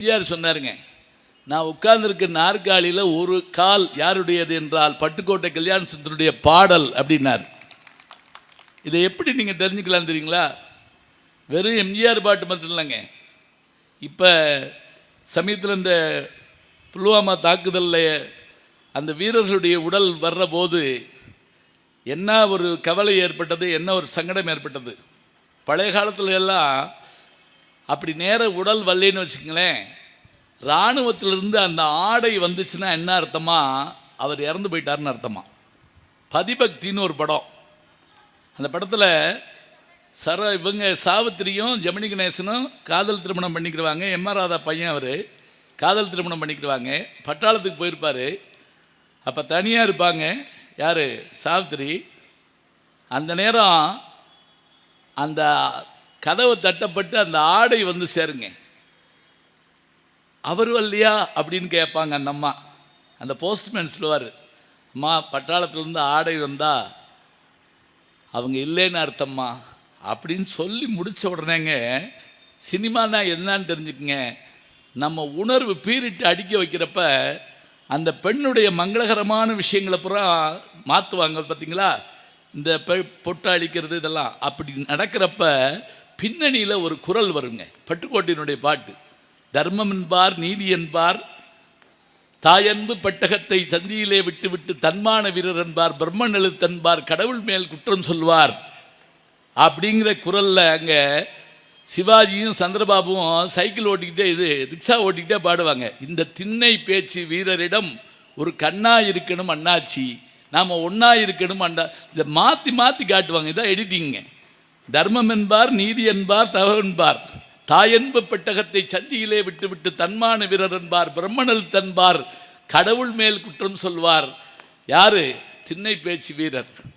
எம்ஜிஆர் சொன்னாருங்க நான் உட்கார்ந்துருக்க நாற்காலியில் ஒரு கால் யாருடையது என்றால் பட்டுக்கோட்டை கல்யாண சுந்தருடைய பாடல் அப்படின்னார். இதை எப்படி நீங்கள் தெரிஞ்சுக்கலாம் தெரியுங்களா? வெறும் எம்ஜிஆர் பாட்டு மட்டும் இல்லைங்க. இப்போ சமயத்தில் இந்த புல்வாமா தாக்குதலில் அந்த வீரர்களுடைய உடல் வர்ற போது என்ன ஒரு கவலை ஏற்பட்டது என்ன ஒரு சங்கடம் ஏற்பட்டது? பழைய காலத்துல எல்லாம் அப்படி நேர உடல் வரலைன்னு வச்சுக்கங்களேன் இராணுவத்திலிருந்து அந்த ஆடை வந்துச்சுன்னா என்ன அர்த்தமா? அவர் இறந்து போயிட்டாருன்னு அர்த்தமா? பதிபக்தின்னு ஒரு படம். அந்த படத்தில் சர இவங்க சாவித்திரியும் ஜெமினி கணேசனும் காதல் திருமணம் பண்ணிக்கிடுவாங்க எம் ஆர் ராதா பையன் அவர். காதல் திருமணம் பண்ணிக்கிறவாங்க பட்டாளத்துக்கு போயிருப்பார். அப்போ தனியாக இருப்பாங்க. யார்? சாவித்திரி. அந்த நேரம் அந்த கதவு தட்டப்பட்டு அந்த ஆடை வந்து சேருங்க. அவர் வரலையா அப்படின்னு கேட்பாங்க அந்த அம்மா. அந்த போஸ்ட்மேன் சொல்லுவார் அம்மா பட்டாளத்துலேருந்து ஆடை வந்தா அவங்க இல்லைன்னு அர்த்தம்மா. அப்படின்னு சொல்லி முடித்த உடனேங்க சினிமானா என்னன்னு தெரிஞ்சுக்குங்க. நம்ம உணர்வு பீரிட்டு அடிக்க வைக்கிறப்ப அந்த பெண்ணுடைய மங்களகரமான விஷயங்களை பூரா மாற்றுவாங்க பார்த்தீங்களா இந்த பெ பொட்டு அழிக்கிறது இதெல்லாம். அப்படி நடக்கிறப்ப பின்னணியில் ஒரு குரல் வருங்க. பட்டுக்கோட்டையினுடைய பாட்டு. தர்மம் என்பார் நீதி என்பார் தாயன்பு பெட்டகத்தை தந்தியிலே விட்டுவிட்டு தன்மான வீரர் என்பார் பிரம்மன் எழுத்தன்பார் கடவுள் மேல் குற்றம் சொல்வார். அப்படிங்கிற குரலில் அங்கே சிவாஜியும் சந்திரபாபுவும் சைக்கிள் ஓட்டிக்கிட்டே இது ரிக்ஷா ஓட்டிக்கிட்டே பாடுவாங்க. இந்த திண்ணை பேச்சு வீரரிடம் ஒரு கண்ணா இருக்கணும் அண்ணாச்சி. நாம் ஒன்றா இருக்கணும் அண்ணா இதை மாற்றி மாற்றி காட்டுவாங்க. இதான் எடிட்டிங்க தர்மம் என்பார் நீதி என்பார் தவறு என்பார். தாயன்பு பெட்டகத்தை சந்தியிலே விட்டுவிட்டு தன்மான வீரர் என்பார் பிரம்மணல் தன்பார் கடவுள் மேல் குற்றம் சொல்வார். யாரு? திண்ணை பேச்சு வீரர்.